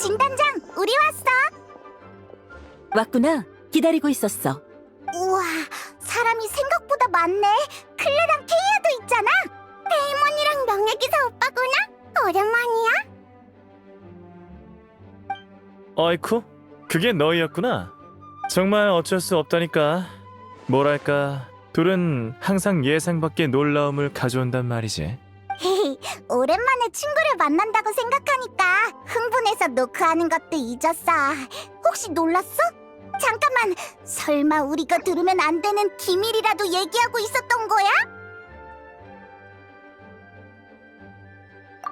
진단장, 우리 왔어. 왔구나. 기다리고 있었어. 우와, 사람이 생각보다 많네. 클레랑 케이아도 있잖아. 데이몬이랑 명예기사 오빠구나. 오랜만이야. 어이쿠, 그게 너희였구나. 정말 어쩔 수 없다니까. 뭐랄까, 둘은 항상 예상 밖의 놀라움을 가져온단 말이지. 오랜만에 친구를 만난다고 생각하니까 흥분해서 노크하는 것도 잊었어. 혹시 놀랐어? 잠깐만, 설마 우리가 들으면 안 되는 기밀이라도 얘기하고 있었던 거야?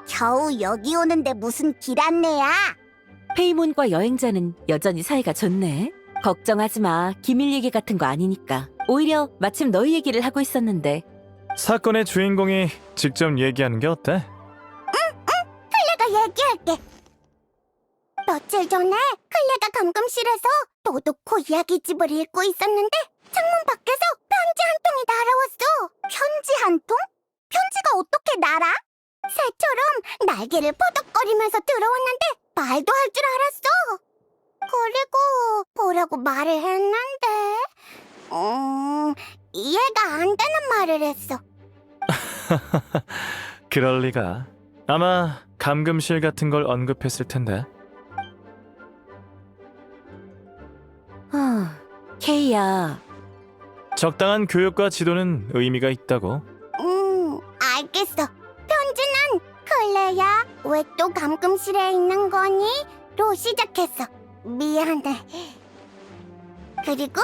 겨우 여기 오는데 무슨 길 안내야? 페이몬과 여행자는 여전히 사이가 좋네. 걱정하지 마. 기밀 얘기 같은 거 아니니까. 오히려 마침 너희 얘기를 하고 있었는데 사건의 주인공이 직접 얘기하는 게 어때? 클레가 얘기할게. 며칠 전에 클레가 감금실에서 도둑코 이야기집을 읽고 있었는데 창문 밖에서 편지 한 통이 날아왔어. 편지 한 통? 편지가 어떻게 날아? 새처럼 날개를 퍼덕거리면서 들어왔는데 말도 할 줄 알았어. 그리고 보라고 말을 했는데 음, 이해가 안 되는 말을 했어. 그럴 리가. 아마 감금실 같은 걸 언급했을 텐데. 아, 케이야. 적당한 교육과 지도는 의미가 있다고. 음, 알겠어. 편지는 클레야, 왜 또 감금실에 있는 거니? 로 시작했어. 미안해. 그리고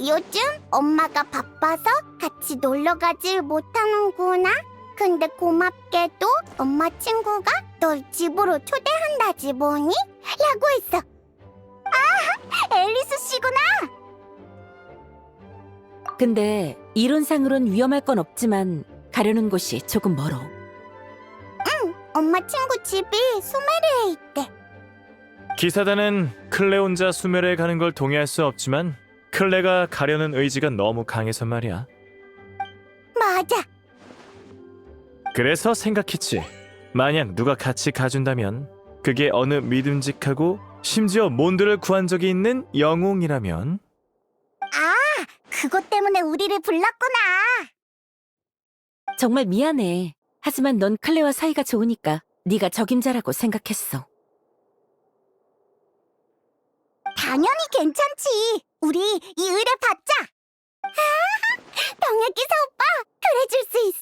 요즘 엄마가 바빠서 같이 놀러 가질 못하는구나. 근데 고맙게도 엄마 친구가 널 집으로 초대한다지 뭐니? 라고 했어. 근데 이론상으론 위험할 건 없지만 가려는 곳이 조금 멀어. 엄마 친구 집이 소메리에 있대. 기사단은 클레 혼자 수메르에 가는 걸 동의할 수 없지만 클레가 가려는 의지가 너무 강해서 말이야. 맞아. 그래서 생각했지. 만약 누가 같이 가준다면 그게 어느 믿음직하고 심지어 몬드를 구한 적이 있는 영웅이라면 아, 그것 때문에 우리를 불렀구나. 정말 미안해. 하지만 넌 클레와 사이가 좋으니까 네가 적임자라고 생각했어. 당연히 괜찮지. 우리 이 의뢰 받자. 아, 병해기사 오빠, 그래 줄 수 있어?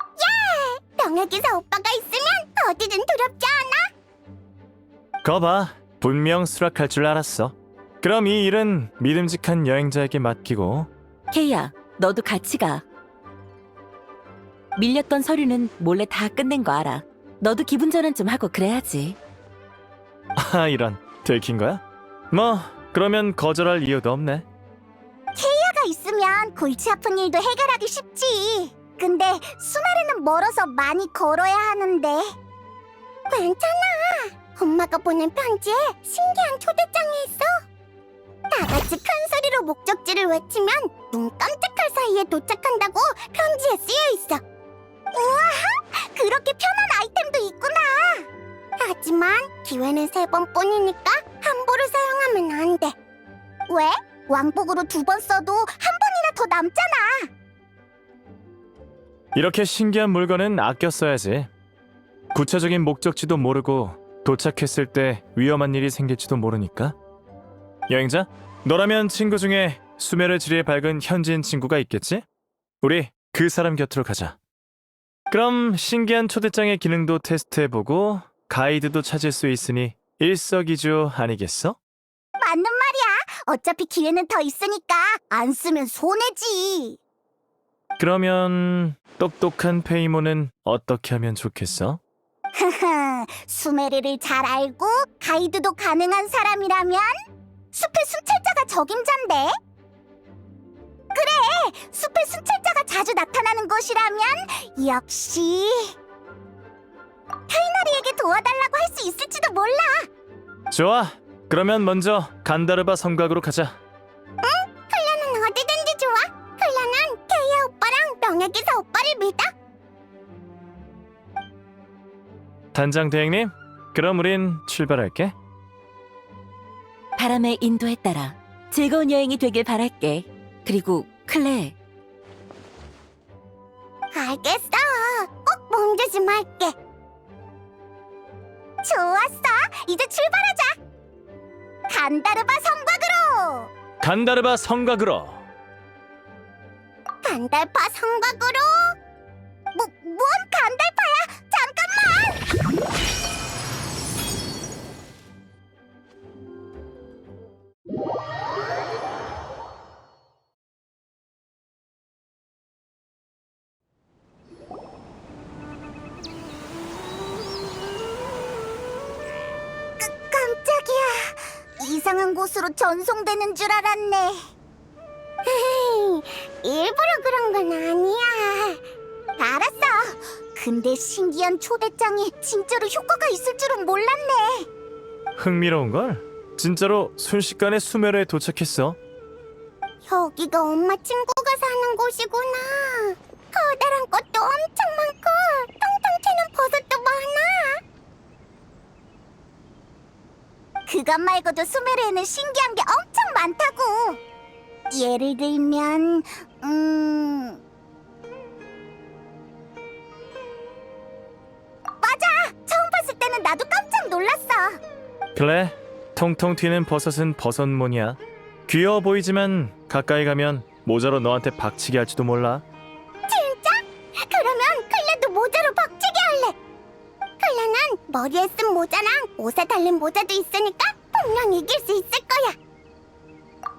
예! 병해기사 오빠가 있으면 어디든 두렵지 않아. 거봐 분명 수락할 줄 알았어. 그럼 이 일은 믿음직한 여행자에게 맡기고 케이야, 너도 같이 가. 밀렸던 서류는 몰래 다 끝낸 거 알아. 너도 기분 전환 좀 하고 그래야지. 아 이런 들킨 거야? 뭐 그러면 거절할 이유도 없네. 가 있으면 골치 아픈 일도 해결하기 쉽지. 근데 수메르는 멀어서 많이 걸어야 하는데. 괜찮아. 엄마가 보낸 편지에 신기한 초대장이 있어. 다 같이 큰 소리로 목적지를 외치면 눈 깜짝할 사이에 도착한다고 편지에 쓰여 있어. 우와, 그렇게 편한 아이템도 있구나. 하지만 기회는 세 번뿐이니까 함부로 사용하면 안 돼. 왜? 왕복으로 두 번 써도 한 번이나 더 남잖아. 이렇게 신기한 물건은 아껴 써야지. 구체적인 목적지도 모르고 도착했을 때 위험한 일이 생길지도 모르니까. 여행자, 너라면 친구 중에 수메르 지리에 밝은 현지인 친구가 있겠지? 우리 그 사람 곁으로 가자. 그럼 신기한 초대장의 기능도 테스트해보고 가이드도 찾을 수 있으니 일석이조 아니겠어? 맞는 말이야. 어차피 기회는 더 있으니까 안 쓰면 손해지. 그러면 똑똑한 페이모는 어떻게 하면 좋겠어? 수메르를 잘 알고 가이드도 가능한 사람이라면 숲의 순찰자가 적임자인데. 그래, 숲의 순찰자가 자주 나타나는 곳이라면 역시 타이나리에게 도와달라고 할 수 있을지도 몰라. 좋아. 그러면 먼저 간다르바 성곽으로 가자. 클라는 어디든지 좋아. 클라는 케이아 오빠랑 명예기사 오빠를 믿어. 단장 대행님, 그럼 우린 출발할게. 바람의 인도에 따라 즐거운 여행이 되길 바랄게. 그리고 클레, 알겠어. 꼭 몸조심할게. 좋았어. 이제 출발하자. 간다르바 성곽으로. 간다르바 성곽으로. 간달파 성곽으로. 뭐, 뭔 간달파야? 이상한 곳으로 전송되는 줄 알았네. 일부러 그런 건 아니야. 알았어. 근데 신기한 초대장이 진짜로 효과가 있을 줄은 몰랐네. 흥미로운 걸. 진짜로 순식간에 수메르에 도착했어. 여기가 엄마 친구가 사는 곳이구나. 커다란 꽃도 엄청 많고 통통 튀는 버섯도 많아. 그것 말고도 수메르에는 신기한 게 엄청 많다고. 예를 들면, 음, 맞아. 처음 봤을 때는 나도 깜짝 놀랐어. 그래, 통통 튀는 버섯은 버섯몬이야. 귀여워 보이지만 가까이 가면 모자로 너한테 박치기 할지도 몰라. 머리에 쓴 모자랑 옷에 달린 모자도 있으니까 분명 이길 수 있을 거야.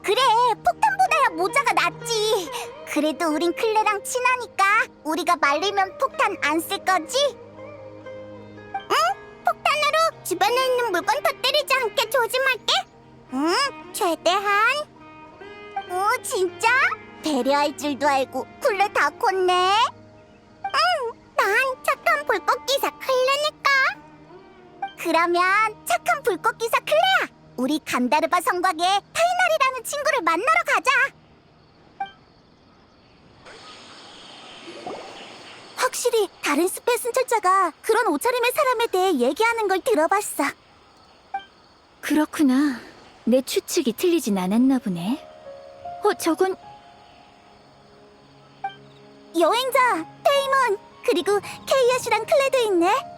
그래, 폭탄보다야 모자가 낫지. 그래도 우린 클레랑 친하니까 우리가 말리면 폭탄 안 쓸 거지? 응, 폭탄으로 주변에 있는 물건 터뜨리지 않게 조심할게. 응, 최대한. 오, 진짜? 배려할 줄도 알고 굴레 다 컸네. 응, 난 착한 불꽃 기사 클레니까. 그러면 착한 불꽃 기사 클레야. 우리 간다르바 성곽에 타이날이라는 친구를 만나러 가자. 확실히 다른 숲의 순찰자가 그런 옷차림의 사람에 대해 얘기하는 걸 들어봤어. 그렇구나. 내 추측이 틀리진 않았나 보네. 어, 저건 여행자 테이먼 그리고 케이엇이랑 클레도 있네.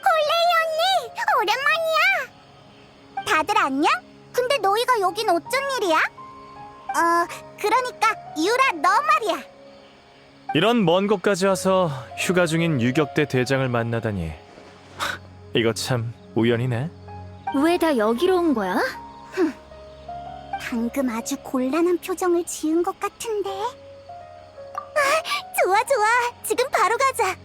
콜레이 언니 오랜만이야. 다들 안녕? 근데 너희가 여긴 어쩐 일이야? 어 그러니까 유라 너 말이야. 이런 먼 곳까지 와서 휴가 중인 유격대 대장을 만나다니. 하, 이거 참 우연이네. 왜 다 여기로 온 거야? 방금 아주 곤란한 표정을 지은 것 같은데. 아, 좋아 좋아 지금 바로 가자.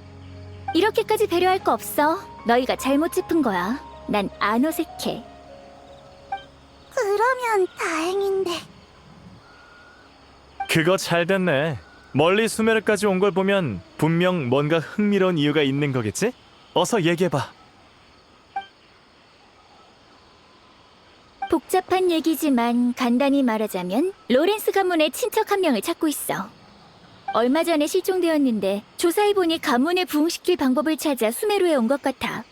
이렇게까지 배려할 거 없어. 너희가 잘못 짚은 거야. 난 안 어색해. 그러면 다행인데. 그거 잘 됐네. 멀리 수메르까지 온 걸 보면 분명 뭔가 흥미로운 이유가 있는 거겠지? 어서 얘기해봐. 복잡한 얘기지만 간단히 말하자면 로렌스 가문의 친척 한 명을 찾고 있어. 얼마 전에 실종되었는데 조사해보니 가문을 부흥시킬 방법을 찾아 수메루에 온 것 같아.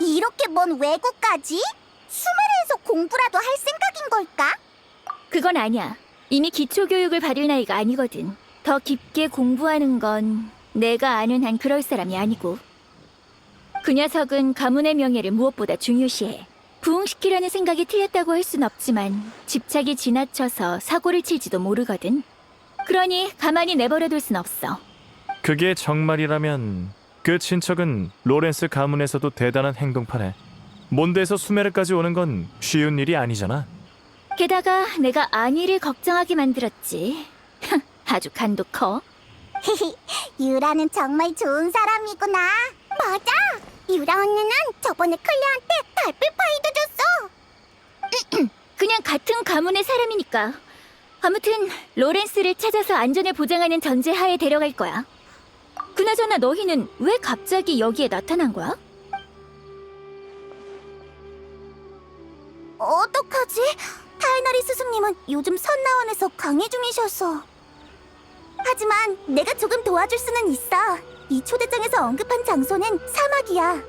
이렇게 먼 외국까지? 수메르에서 공부라도 할 생각인 걸까? 그건 아니야. 이미 기초교육을 받을 나이가 아니거든. 더 깊게 공부하는 건 내가 아는 한 그럴 사람이 아니고. 그 녀석은 가문의 명예를 무엇보다 중요시해. 부흥시키려는 생각이 틀렸다고 할 순 없지만 집착이 지나쳐서 사고를 칠지도 모르거든. 그러니 가만히 내버려둘 순 없어. 그게 정말이라면 그 친척은 로렌스 가문에서도 대단한 행동파네. 몬드에서 수메르까지 오는 건 쉬운 일이 아니잖아. 게다가 내가 안위를 걱정하게 만들었지. 아주 간도 커. 유라는 정말 좋은 사람이구나. 맞아. 유라 언니는 저번에 클레한테 달빛 파이도 줬어. 그냥 같은 가문의 사람이니까. 아무튼 로렌스를 찾아서 안전을 보장하는 전제 하에 데려갈 거야. 그나저나 너희는 왜 갑자기 여기에 나타난 거야? 어떡하지? 타이나리 스승님은 요즘 선나원에서 강의 중이셔서. 하지만 내가 조금 도와줄 수는 있어. 이 초대장에서 언급한 장소는 사막이야.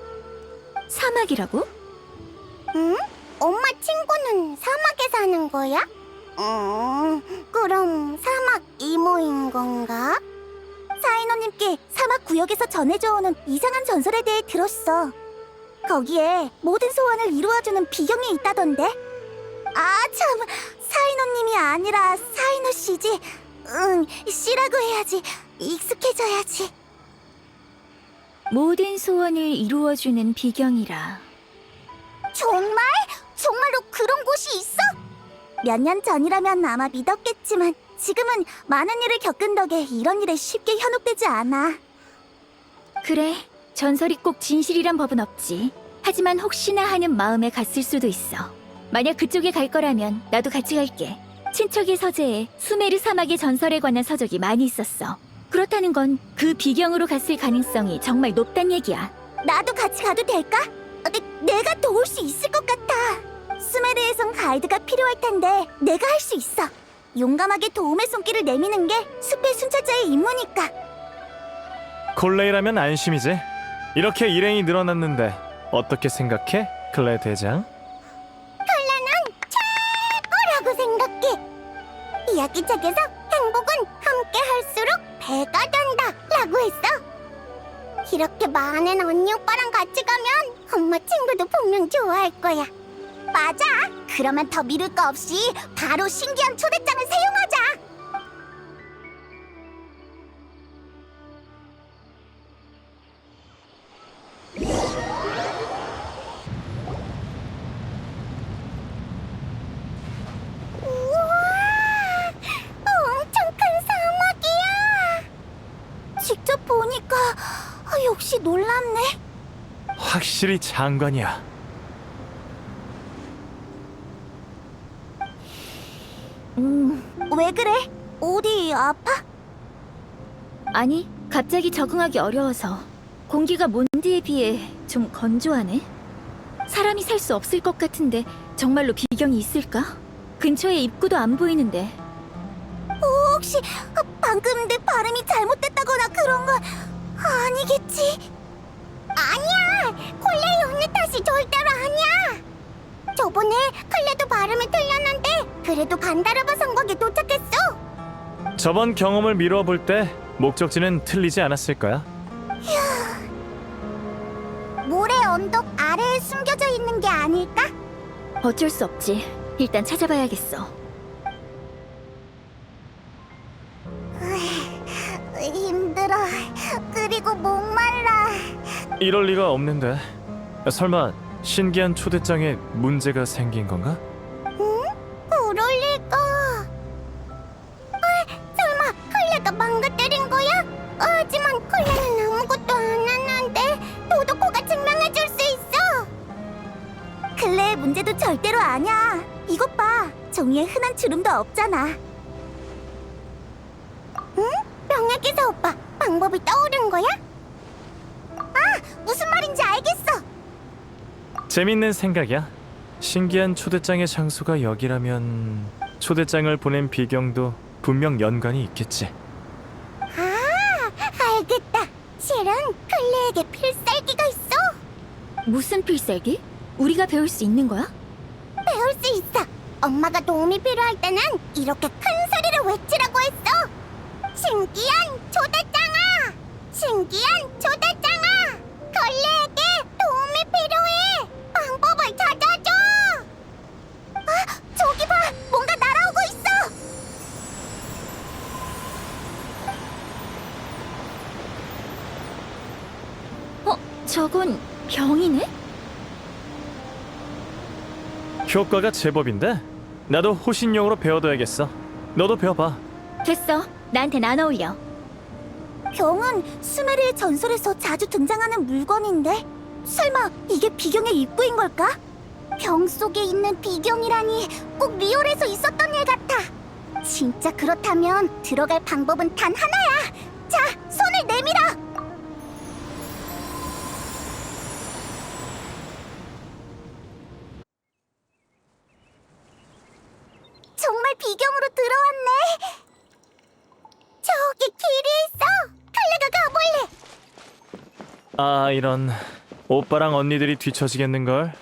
사막이라고? 응? 엄마 친구는 사막에 사는 거야? 음, 그럼 사막 이모인 건가? 사인호님께 사막 구역에서 전해져오는 이상한 전설에 대해 들었어. 거기에 모든 소원을 이루어주는 비경이 있다던데. 아, 참. 사인호님이 아니라 사인호 씨지. 응, 씨라고 해야지. 익숙해져야지. 모든 소원을 이루어주는 비경이라. 정말? 정말로 그런 곳이 있어? 몇 년 전이라면 아마 믿었겠지만 지금은 많은 일을 겪은 덕에 이런 일에 쉽게 현혹되지 않아. 그래, 전설이 꼭 진실이란 법은 없지. 하지만 혹시나 하는 마음에 갔을 수도 있어. 만약 그쪽에 갈 거라면 나도 같이 갈게. 친척의 서재에 수메르 사막의 전설에 관한 서적이 많이 있었어. 그렇다는 건 그 비경으로 갔을 가능성이 정말 높단 얘기야. 나도 같이 가도 될까? 어, 내, 내가 도울 수 있을 것 같아. 수메르에선 가이드가 필요할 텐데 내가 할 수 있어. 용감하게 도움의 손길을 내미는 게 숲의 순찰자의 임무니까. 콜레이라면 안심이지. 이렇게 일행이 늘어났는데 어떻게 생각해, 클레 대장? 라고 생각해. 이야기책에서 행복은 함께 할수록 배가 된다 라고 했어. 이렇게 많은 언니 오빠랑 같이 가면 엄마 친구도 분명 좋아할 거야. 맞아. 그러면 더 미룰 거 없이 바로 신기한 초대장을 사용하자. 우와! 엄청 큰 사막이야! 직접 보니까 아, 역시 놀랍네. 확실히 장관이야. 음, 왜 그래? 어디 아파? 아니, 갑자기 적응하기 어려워서 공기가 몬드에 비해 좀 건조하네. 사람이 살 수 없을 것 같은데 정말로 비경이 있을까? 근처에 입구도 안 보이는데 혹시 방금 내 발음이 잘못됐다거나 그런 거 아니겠지? 아니야! 그래도 반다르바 성곽에 도착했어! 저번 경험을 미루어 볼 때 목적지는 틀리지 않았을 거야. 모래 언덕 아래에 숨겨져 있는 게 아닐까? 어쩔 수 없지. 일단 찾아봐야겠어. 힘들어. 그리고 목말라. 이럴 리가 없는데. 설마 신기한 초대장에 문제가 생긴 건가? 없잖아. 응? 명예기사 오빠, 방법이 떠오른 거야? 아, 무슨 말인지 알겠어. 재밌는 생각이야. 신기한 초대장의 장소가 여기라면 초대장을 보낸 비경도 분명 연관이 있겠지. 아, 알겠다. 실은 클레에게 필살기가 있어. 무슨 필살기? 우리가 배울 수 있는 거야? 엄마가 도움이 필요할 때는 이렇게 큰 소리로 외치라고 했어. 신기한 초대장아! 신기한 초대장아! 걸레에게 도움이 필요해. 방법을 찾아줘. 아, 저기 봐. 뭔가 날아오고 있어. 어, 저건 병이네? 효과가 제법인데? 나도 호신용으로 배워둬야겠어. 너도 배워봐. 됐어. 나한텐 안 어울려. 병은 수메르의 전설에서 자주 등장하는 물건인데 설마 이게 비경의 입구인 걸까? 병 속에 있는 비경이라니 꼭 리올에서 있었던 일 같아. 진짜 그렇다면 들어갈 방법은 단 하나야. 이런 오빠랑 언니들이 뒤처지겠는걸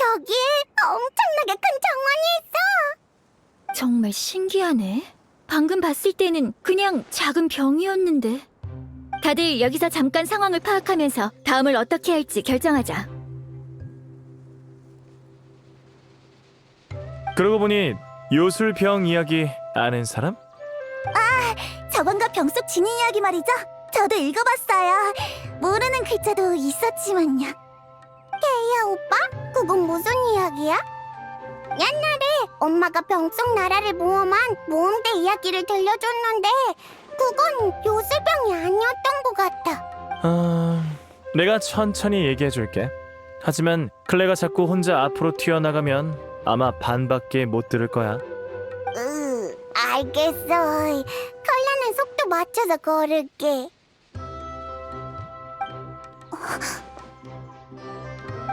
여기에 엄청나게 큰 정원이 있어. 정말 신기하네. 방금 봤을 때는 그냥 작은 병이었는데. 다들 여기서 잠깐 상황을 파악하면서 다음을 어떻게 할지 결정하자. 그러고 보니 요술병 이야기 아는 사람? 저번과 병속 진인 이야기 말이죠? 저도 읽어봤어요. 모르는 글자도 있었지만요. 케이야 오빠? 그건 무슨 이야기야? 옛날에 엄마가 병속 나라를 모험한 모험대 이야기를 들려줬는데 그건 요술병이 아니었던 것 같아. 아... 내가 천천히 얘기해 줄게 하지만 클레가 자꾸 혼자 앞으로 튀어나가면 아마 반밖에 못 들을 거야 으, 알겠어. 컬러는 속도 맞춰서 걸을게.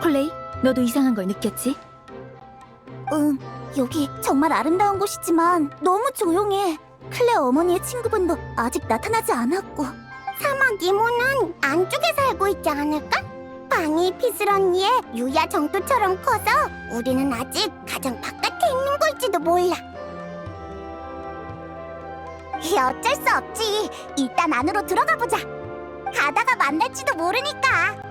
콜레이, 너도 이상한 걸 느꼈지? 응, 여기 정말 아름다운 곳이지만 너무 조용해. 클레 어머니의 친구분도 아직 나타나지 않았고. 사막 이모는 안쪽에 살고 있지 않을까? 방이 피슬 언니의 유야 정도처럼 커서 우리는 아직 가장 바깥에 있는 걸지도 몰라. 어쩔 수 없지. 일단 안으로 들어가 보자. 가다가 만날지도 모르니까.